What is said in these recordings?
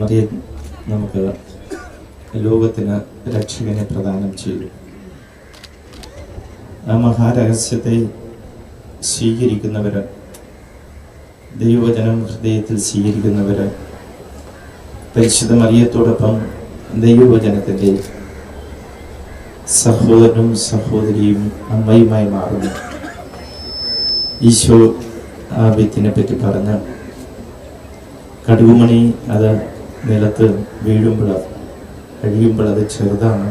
മറിയം നമുക്ക് ലോകത്തിന് രക്ഷകനെ പ്രദാനം ചെയ്തു. ആ മഹാരഹസ്യത്തെ സ്വീകരിക്കുന്നവര് ദൈവവചനം ഹൃദയത്തിൽ സ്വീകരിക്കുന്നവര് പരിശുദ്ധ മറിയത്തോടൊപ്പം ദൈവവചനത്തിന്റെ സഹോദരനും സഹോദരിയും അമ്മയുമായി മാറുന്നു. ഈശോ ആ വ്യക്തിനെ പറ്റി പറഞ്ഞ കടുകുമണി അത് നിലത്ത് വീഴുമ്പോൾ കഴിയുമ്പോൾ അത് ചെറുതാണ്.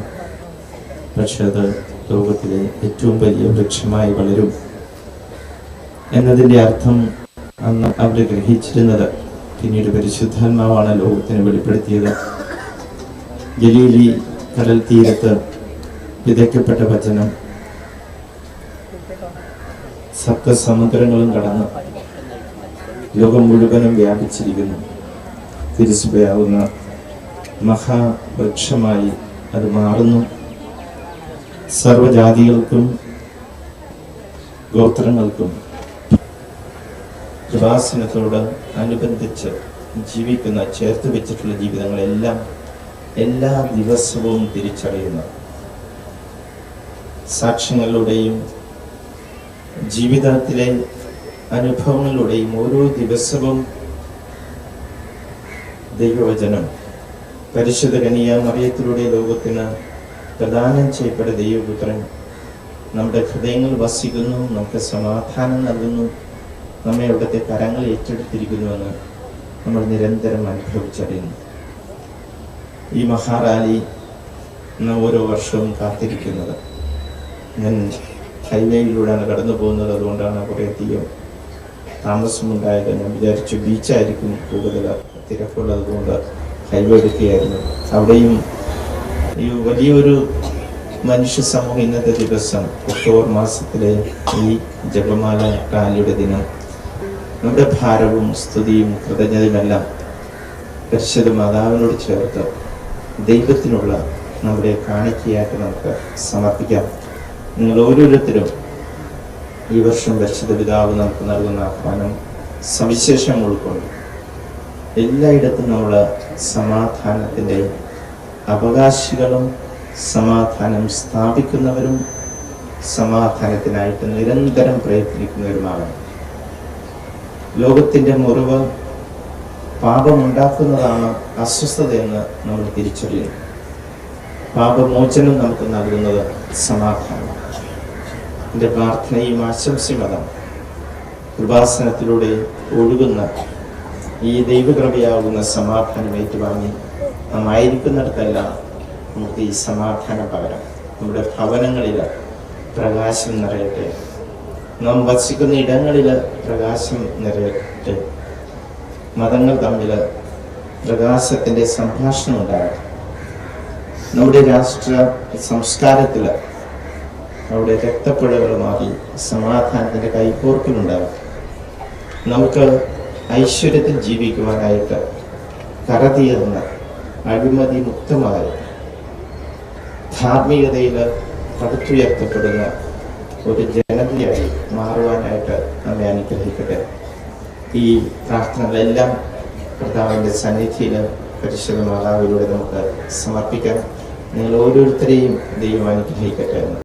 പക്ഷെ അത് ലോകത്തിലെ ഏറ്റവും വലിയ വൃക്ഷമായി വളരും. എന്നതിന്റെ അർത്ഥം അന്ന് അവർ ഗ്രഹിച്ചിരുന്നത് പിന്നീട് പരിശുദ്ധാത്മാവാണ് ലോകത്തിന് വെളിപ്പെടുത്തിയത്. ജലീലി കടൽ തീരത്ത് വിതയ്ക്കപ്പെട്ട വചനം സപ്തസമുദ്രങ്ങളും കടന്ന് ലോകം മുഴുവനും വ്യാപിച്ചിരിക്കുന്നു. തിരിച്ചുപോയാവുന്ന മഹാവൃക്ഷമായി അത് മാറുന്നു. സർവജാതികൾക്കും ഗോത്രങ്ങൾക്കും കൃപാസനത്തോട് അനുബന്ധിച്ച് ജീവിക്കുന്ന ചേർത്ത് വെച്ചിട്ടുള്ള ജീവിതങ്ങളെല്ലാം എല്ലാ ദിവസവും തിരിച്ചറിയുന്ന സാക്ഷ്യങ്ങളിലൂടെയും ജീവിതത്തിലെ അനുഭവങ്ങളിലൂടെയും ഓരോ ദിവസവും ദൈവവചനം. പരിശുദ്ധ കനിയ മറിയത്തിലൂടെ ലോകത്തിന് പ്രദാനം ചെയ്യപ്പെട്ട ദൈവപുത്രൻ നമ്മുടെ ഹൃദയങ്ങൾ വസിക്കുന്നു നമുക്ക് സമാധാനം നൽകുന്നു നമ്മെ അവിടുത്തെ കരങ്ങൾ ഏറ്റെടുത്തിരിക്കുന്നുവെന്ന് നമ്മൾ നിരന്തരം അനുഭവിച്ചറിയുന്നു. ഈ മഹാറാലി നാം ഓരോ വർഷവും കാത്തിരിക്കുന്നത്. ഞാൻ ഹൈവേയിലൂടെയാണ് കടന്നു പോകുന്നത് അതുകൊണ്ടാണ് കുറേ അധികം താമസമുണ്ടായത്. ഞാൻ വിചാരിച്ചു ബീച്ചായിരിക്കും കൂടുതൽ. തിരക്കുള്ളത് കൊണ്ട് ഹൈവേ എടുക്കുകയായിരുന്നു അവിടെയും ഈ വലിയൊരു മനുഷ്യ സമൂഹം ഇന്നത്തെ ദിവസം ഒക്ടോബർ മാസത്തിലെ ഈ ജപമാല റാലിയുടെ ദിനം. നമ്മുടെ ഭാരവും സ്തുതിയും കൃതജ്ഞതയുമെല്ലാം പരിശുദ്ധ മാതാവിനോട് ചേർത്ത് ദൈവത്തിനുള്ള നമ്മുടെ കാണിക്കയായിട്ട് നമുക്ക് സമർപ്പിക്കാം. നിങ്ങൾ ഓരോരുത്തരും ഈ വർഷം പരിശുദ്ധ പിതാവ് നമുക്ക് നൽകുന്ന ആഹ്വാനം സവിശേഷം ഉൾക്കൊണ്ട് എല്ലായിടത്തും നമ്മൾ സമാധാനത്തിന്റെ അവകാശികളും സമാധാനം സ്ഥാപിക്കുന്നവരും സമാധാനത്തിനായിട്ട് നിരന്തരം പ്രയത്നിക്കുന്നവരുമാണ്. ലോകത്തിന്റെ മുറിവ് പാപമുണ്ടാക്കുന്നതാണ് അസ്വസ്ഥതയെന്ന് നമ്മൾ തിരിച്ചറിയുന്നു പാപമോചനം നമുക്ക് നൽകുന്നത് സമാധാനം. എന്റെ പ്രാർത്ഥനയും ആശംസയും അതാണ്. കൃപാസനത്തിലൂടെ ഒഴുകുന്ന ഈ ദൈവകൃപയാകുന്ന സമാധാനം ഏറ്റുവാങ്ങി നാം ആയിരിക്കുന്നിടത്തെല്ലാം നമുക്ക് ഈ സമാധാന പകരം. നമ്മുടെ ഭവനങ്ങളിൽ പ്രകാശം നിറയട്ടെ. നാം വസിക്കുന്ന ഇടങ്ങളിൽ പ്രകാശം നിറയട്ടെ. മതങ്ങൾ തമ്മിൽ പ്രകാശത്തിന്റെ സംഭാഷണം ഉണ്ടാകട്ടെ. നമ്മുടെ രാഷ്ട്ര സംസ്കാരത്തിൽ നമ്മുടെ രക്തപ്പുഴകളുമായി സമാധാനത്തിന്റെ കൈപ്പോർക്കിലുണ്ടാകട്ടെ നമുക്ക് ഐശ്വര്യത്തിൽ ജീവിക്കുവാനായിട്ട് കരതിയെന്ന് അഴിമതി മുക്തമായി ധാർമ്മികതയിൽ പടുത്തുയർത്തപ്പെടുന്ന ഒരു ജനതയായി മാറുവാനായിട്ട് നമ്മെ അനുഗ്രഹിക്കട്ടെ. ഈ പ്രാർത്ഥനകളെല്ലാം കർത്താവിന്റെ സന്നിധിയിൽ പരിശുദ്ധ മാതാവിലൂടെ നമുക്ക് സമർപ്പിക്കാം. നിങ്ങൾ ഓരോരുത്തരെയും ദൈവം അനുഗ്രഹിക്കട്ടെ എന്ന്.